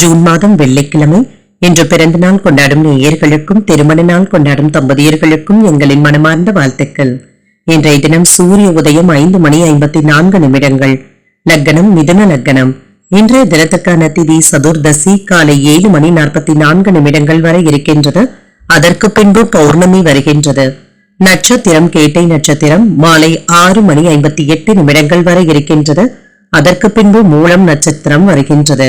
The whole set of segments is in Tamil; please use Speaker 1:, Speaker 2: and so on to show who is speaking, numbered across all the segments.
Speaker 1: ஜூன் மாதம் வெள்ளிக்கிழமை. இன்று பிறந்த நாள் கொண்டாடும் நேயர்களுக்கும் திருமண நாள் கொண்டாடும் தம்பதியர்களுக்கும் எங்களின் மனமார்ந்த வாழ்த்துக்கள். இன்றைய தினம் சூரிய உதயம் ஐந்து மணி ஐம்பத்தி நான்கு நிமிடங்கள். லக்கணம் மிதுன லக்கணம் இன்றைய தினத்துக்கான திதி சதுர்தசி காலை ஏழு மணி நாற்பத்தி நான்கு நிமிடங்கள் வரை இருக்கின்றது. அதற்கு பின்பு பௌர்ணமி வருகின்றது. நட்சத்திரம் கேட்டை நட்சத்திரம் மாலை ஆறு மணி ஐம்பத்தி எட்டு நிமிடங்கள் வரை இருக்கின்றது. அதற்கு பின்பு மூலம் நட்சத்திரம் வருகின்றது.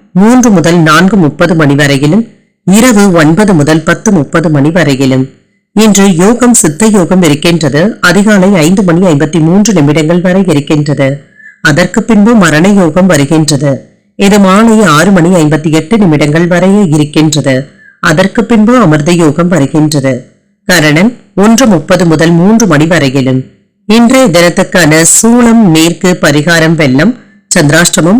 Speaker 1: மூன்று முதல் நான்கு முப்பது மணி வரையிலும் இரவு ஒன்பது முதல் பத்து முப்பது மணி வரையிலும். இன்று யோகம் சித்த யோகம் இருக்கின்றது. அதிகாலை ஐந்து மணி ஐம்பத்தி மூன்று நிமிடங்கள் வரை இருக்கின்றது. அதற்கு பின்பு மரண யோகம் வருகின்றது. இது மாலை ஆறு மணி ஐம்பத்தி எட்டு நிமிடங்கள் வரையே இருக்கின்றது. அதற்கு பின்பு அமிர்த யோகம் வருகின்றது. கரணன் ஒன்று முப்பது முதல் மூன்று மணி வரையிலும். இன்றைய தினத்துக்கான சூளம் மேற்கு பரிகாரம் வெள்ளம் சந்திராஷ்டமம்